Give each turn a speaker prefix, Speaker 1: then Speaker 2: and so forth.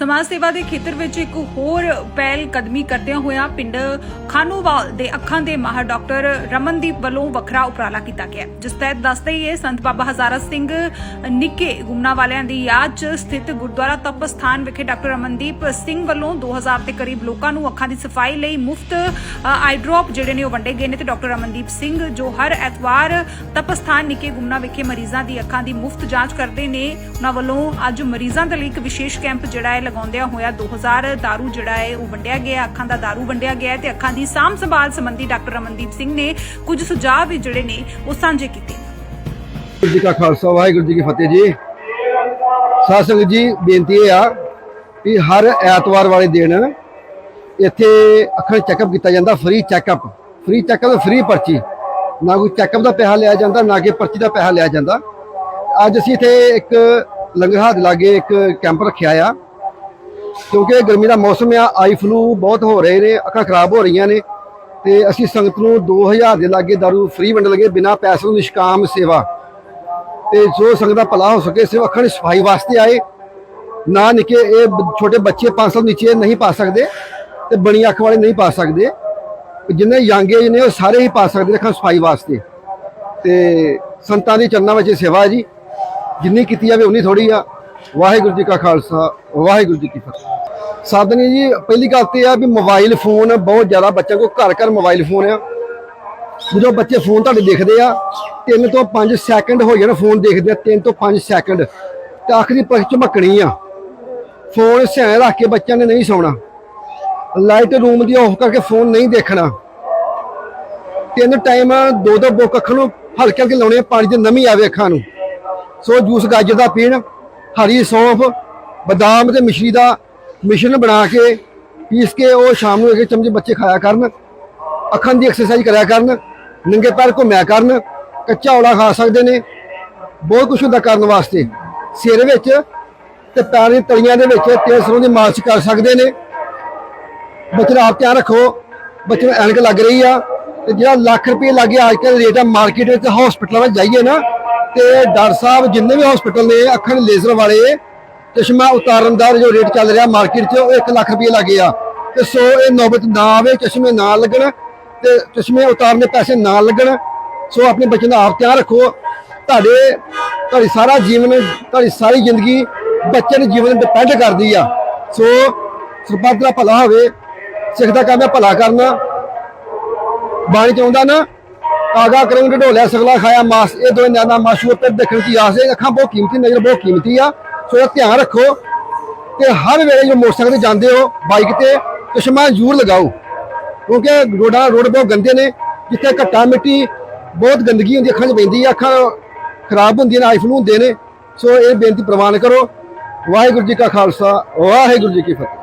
Speaker 1: ਸਮਾਜ ਸੇਵਾ ਦੇ ਖੇਤਰ ਵਿੱਚ ਇੱਕ ਹੋਰ ਪਹਿਲ ਕਦਮੀ ਕਰਦਿਆਂ ਹੋਇਆਂ ਪਿੰਡ ਖਾਨੂਵਾਲ ਦੇ ਅੱਖਾਂ ਦੇ ਮਾਹਰ ਡਾਕਟਰ ਰਮਨਦੀਪ ਵੱਲੋਂ ਵੱਖਰਾ ਉਪਰਾਲਾ ਕੀਤਾ ਗਿਆ। ਜਿਸ ਤਹਿਤ ਦੱਸਦੇ ਹੀ ਇਹ ਸੰਤ ਬਾਬਾ ਹਜ਼ਾਰਾ ਸਿੰਘ ਨਿੱਕੇ ਗੁਮਨਾ ਵਾਲਿਆਂ ਦੀ ਯਾਦ 'ਚ ਸਥਿਤ ਗੁਰਦੁਆਰਾ ਤਪ ਸਥਾਨ ਵਿਖੇ ਡਾਕਟਰ ਰਮਨਦੀਪ ਸਿੰਘ ਵੱਲੋਂ 2000 ਦੇ ਕਰੀਬ ਲੋਕਾਂ ਨੂੰ ਅੱਖਾਂ ਦੀ ਸਫ਼ਾਈ ਲਈ ਮੁਫਤ ਆਈ ਡ੍ਰੌਪ ਜਿਹੜੇ ਨੇ ਉਹ ਵੰਡੇ ਗਏ ਨੇ ਤੇ ਡਾਕਟਰ ਰਮਨਦੀਪ ਸਿੰਘ ਜੋ ਹਰ ਐਤਵਾਰ ਤਪ ਸਥਾਨ ਨਿੱਕੇ ਗੁਮਨਾ ਵਿਖੇ ਮਰੀਜ਼ਾਂ ਦੀ ਅੱਖਾਂ ਦੀ ਮੁਫਤ ਜਾਂਚ ਕਰਦੇ ਨੇ, ਉਹਨਾਂ ਵੱਲੋਂ ਅੱਜ ਮਰੀਜ਼ਾਂ ਦੇ ਲਈ ਇੱਕ ਵਿਸ਼ੇਸ਼ ਕੈਂਪ ਜਿਹੜਾ ਹੈ ਲਗਾਉਂਦਿਆਂ ਹੋਇਆ 2000 ਦਾਰੂ ਜਿਹੜਾ ਹੈ ਉਹ ਵੰਡਿਆ ਗਿਆ ਅੱਖਾਂ ਦਾ ਦਾਰੂ ਵੰਡਿਆ ਗਿਆ ਤੇ ਅੱਖਾਂ ਦੀ ਸਾਂਭ ਸੰਭਾਲ ਸੰਬੰਧੀ ਡਾਕਟਰ ਰਮਨਦੀਪ ਸਿੰਘ ਨੇ ਕੁਝ ਸੁਝਾਅ ਵੀ ਜਿਹੜੇ ਨੇ ਉਹ ਸਾਂਝੇ ਕੀਤੇ।
Speaker 2: ਵਾਹਿਗੁਰੂ ਜੀ ਕਾ ਖਾਲਸਾ, ਵਾਹਿਗੁਰੂ ਜੀ ਕੀ ਫਤਿਹ ਜੀ। ਸਾਧ ਜੀ, ਬੇਨਤੀ ਇਹ ਆ ਕਿ ਹਰ ਐਤਵਾਰ ਵਾਲੇ ਦਿਨ ਇੱਥੇ ਅੱਖਾਂ ਚੈੱਕਅਪ ਕੀਤਾ ਜਾਂਦਾ free checkup free checkup free ਪਰਚੀ। ਨਾ ਕੋਈ ਚੈੱਕਅਪ ਦਾ ਪੈਸਾ ਲਿਆ ਜਾਂਦਾ, ਨਾ ਕਿ ਪਰਚੀ ਦਾ ਪੈਸਾ ਲਿਆ ਜਾਂਦਾ। ਅੱਜ ਅਸੀਂ ਇੱਥੇ ਇੱਕ ਲੰਗਰਹਾਦ ਲਾਗੇ ਇੱਕ ਕੈਂਪ ਰੱਖਿਆ ਆ। ਕਿਉਂਕਿ ਗਰਮੀ ਦਾ ਮੌਸਮ ਆ, ਆਈ ਫਲੂ ਬਹੁਤ ਹੋ ਰਹੇ ਨੇ, ਅੱਖਾਂ ਖਰਾਬ ਹੋ ਰਹੀਆਂ ਨੇ ਤੇ ਅਸੀਂ ਸੰਗਤ ਨੂੰ 2000 ਦੇ ਲਾਗੇ ਦਾਰੂ ਫ੍ਰੀ ਵੰਡ ਲਗੇ ਬਿਨਾਂ ਪੈਸੇ ਤੋਂ ਨਿਸ਼ਕਾਮ ਸੇਵਾ। ਤੇ ਜੋ ਸੰਗਤ ਦਾ ਭਲਾ ਹੋ ਸਕੇ, ਸਿਰਫ ਅੱਖਾਂ ਦੀ ਸਫ਼ਾਈ ਵਾਸਤੇ ਆਏ। ਨਾ ਨਿੱਕੇ, ਇਹ ਛੋਟੇ ਬੱਚੇ 5 ਸਾਲ ਨੀਚੇ ਨਹੀਂ ਪਾ ਸਕਦੇ ਤੇ ਬਣੀ ਅੱਖ ਵਾਲੇ ਨਹੀਂ ਪਾ ਸਕਦੇ। ਜਿੰਨੇ ਯੰਗ ਏਜ ਨੇ, ਉਹ ਸਾਰੇ ਹੀ ਪਾ ਸਕਦੇ ਅੱਖਾਂ ਸਫ਼ਾਈ ਵਾਸਤੇ। ਤੇ ਸੰਤਾਂ ਦੀ ਚਰਨਾਂ ਵਿੱਚ ਸੇਵਾ ਹੈ ਜੀ। ਜਿੰਨੀ ਕੀਤੀ ਜਾਵੇ, ਉਨੀ ਥੋੜੀ ਆ। ਵਾਹਿਗੁਰੂ ਜੀ ਕਾ ਖਾਲਸਾ ਵਾਹਿਗੁਰੂ ਜੀ ਕੀ ਫਤਿਹ। ਸਾਧਨੀ ਜੀ ਪਹਿਲੀ ਗੱਲ ਤੇ ਆ ਵੀ ਮੋਬਾਈਲ ਫੋਨ ਬਹੁਤ ਜ਼ਿਆਦਾ ਬੱਚਿਆਂ ਕੋਲ ਘਰ ਘਰ ਮੋਬਾਈਲ ਫੋਨ ਆ। ਜਦੋਂ ਬੱਚੇ ਫੋਨ ਤੁਹਾਡੇ ਦੇਖਦੇ ਆ 3 ਤੋਂ 5 ਸੈਕਿੰਡ ਹੋ ਜਾਣ ਫੋਨ ਦੇਖਦੇ ਆ 3 ਤੋਂ 5 ਸੈਕਿੰਡ ਤੇ ਆਖਰੀ ਪੱਖ ਝਮਕਣੀ ਆ। ਫੋਨ ਸਿਆਣੇ ਰੱਖ ਕੇ ਬੱਚਿਆਂ ਨੇ ਨਹੀਂ ਸੌਣਾ। ਲਾਈਟ ਰੂਮ ਦੀ ਆਫ ਕਰਕੇ ਫੋਨ ਨਹੀਂ ਦੇਖਣਾ। ਤਿੰਨ ਟਾਈਮ ਦੋ ਦੋ ਬੁੱਕ ਅੱਖਾਂ ਨੂੰ ਹਲਕੇ ਹਲਕੇ ਲਾਉਣੇ ਆ, ਪਾਣੀ ਦੀ ਨਮੀ ਆਵੇ ਅੱਖਾਂ ਨੂੰ। ਸੋ ਜੂਸ ਗਾਜਰ ਦਾ ਪੀਣ। ਹਰੀ ਸੌਂਫ, ਬਦਾਮ ਤੇ ਮਿਸ਼ਰੀ ਦਾ ਮਿਸ਼ਰਣ ਬਣਾ ਕੇ ਪੀਸ ਕੇ ਉਹ ਸ਼ਾਮ ਨੂੰ ਇੱਕ ਚਮਚ ਬੱਚੇ ਖਾਇਆ ਕਰਨ, ਅੱਖਾਂ ਦੀ ਐਕਸਰਸਾਈਜ਼ ਕਰਿਆ ਕਰਨ, ਨੰਗੇ ਪੈਰ ਘੁੰਮਿਆ ਕਰਨ, ਕੱਚਾ ਔਲਾ ਖਾ ਸਕਦੇ ਨੇ, ਬਹੁਤ ਕੁਝ ਹੁੰਦਾ ਕਰਨ ਵਾਸਤੇ। ਸਿਰ ਵਿੱਚ ਤੇ ਪੈਰ ਦੀ ਤਲੀਆਂ ਦੇ ਵਿੱਚ ਤੇਲ ਸਰੋਂ ਦੀ ਮਾਲਿਸ਼ ਕਰ ਸਕਦੇ ਨੇ। ਬੱਚੇ ਦਾ ਆਪ ਧਿਆਨ ਰੱਖੋ, ਬੱਚੇ ਨੂੰ ਐਨਕ ਲੱਗ ਰਹੀ ਆ ਤੇ ਜਿਹੜਾ ਲੱਖ ਰੁਪਏ ਲੱਗੇ ਅੱਜ ਕੱਲ੍ਹ ਰੇਟ ਆ ਮਾਰਕੀਟ ਵਿੱਚ ਹਸਪੀਟਲਾਂ ਵਿੱਚ ਜਾਈਏ ਨਾ ਤੇ ਡਾਕਟਰ ਸਾਹਿਬ ਜਿੰਨੇ ਵੀ ਹਸਪੀਟਲ ਨੇ, ਅੱਖਾਂ ਦੇ ਲੇਜ਼ਰ ਵਾਲੇ, ਚਸ਼ਮਾ ਉਤਾਰਨ ਦਾ ਜੋ ਰੇਟ ਚੱਲ ਰਿਹਾ ਮਾਰਕੀਟ 'ਚ, ਉਹ 1 ਲੱਖ ਰੁਪਏ ਲੱਗੇ ਆ ਤੇ ਸੋ ਇਹ ਨੌਬਤ ਨਾ ਆਵੇ, ਚਸ਼ਮੇ ਨਾ ਲੱਗਣ, ਤੇ ਚਸ਼ਮੇ ਉਤਾਰਨ ਦੇ ਪੈਸੇ ਨਾ ਲੱਗਣ। ਸੋ ਆਪਣੇ ਬੱਚੇ ਦਾ ਆਪ ਧਿਆਨ ਰੱਖੋ। ਤੁਹਾਡੇ, ਤੁਹਾਡੀ ਸਾਰਾ ਜੀਵਨ, ਤੁਹਾਡੀ ਸਾਰੀ ਜ਼ਿੰਦਗੀ ਬੱਚੇ ਦੇ ਜੀਵਨ ਡਿਪੈਂਡ ਕਰਦੀ ਆ। ਸੋ ਸਰਪੰਚ ਦਾ ਭਲਾ ਹੋਵੇ, ਸਿੱਖ ਦਾ ਕੰਮ ਹੈ ਭਲਾ ਕਰਨਾ। ਬਾਣੀ ਚਾਹੁੰਦਾ ਨਾ ਆਗਾ ਕਰੂੰ ਢੋਲਿਆ ਸਗਲਾ ਖਾਇਆ ਮਾਸ। ਇਹ ਦੋਵੇਂ ਨਿਆਣਾ ਮਾਸ਼ੂ ਉੱਤੇ ਦੇਖਣ ਦੀ ਆਸ ਹੈ। ਅੱਖਾਂ ਬਹੁਤ ਕੀਮਤੀ ਨਜ਼ਰ ਬਹੁਤ ਕੀਮਤੀ ਆ। ਸੋ ਇਹਦਾ ਧਿਆਨ ਰੱਖੋ ਤੇ ਹਰ ਵੇਲੇ ਜੋ ਮੋਟਰਸਾਈਕਲ ਤੇ ਜਾਂਦੇ ਹੋ, ਬਾਈਕ ਤੇ, ਚਸ਼ਮਾ ਜ਼ਰੂਰ ਲਗਾਓ। ਕਿਉਂਕਿ ਰੋਡਾਂ, ਰੋਡ ਬਹੁਤ ਗੰਦੇ ਨੇ, ਜਿੱਥੇ ਘੱਟਾ ਮਿੱਟੀ, ਬਹੁਤ ਗੰਦਗੀ ਹੁੰਦੀ, ਅੱਖਾਂ 'ਚ ਪੈਂਦੀ ਆ, ਅੱਖਾਂ ਖਰਾਬ ਹੁੰਦੀਆਂ ਨੇ ਆਈਫਲੂ ਹੁੰਦੇ ਨੇ। ਸੋ ਇਹ ਬੇਨਤੀ ਪ੍ਰਵਾਨ ਕਰੋ। ਵਾਹਿਗੁਰੂ ਜੀ ਕਾ ਖਾਲਸਾ, ਵਾਹਿਗੁਰੂ ਜੀ ਕੀ ਫਤਿਹ।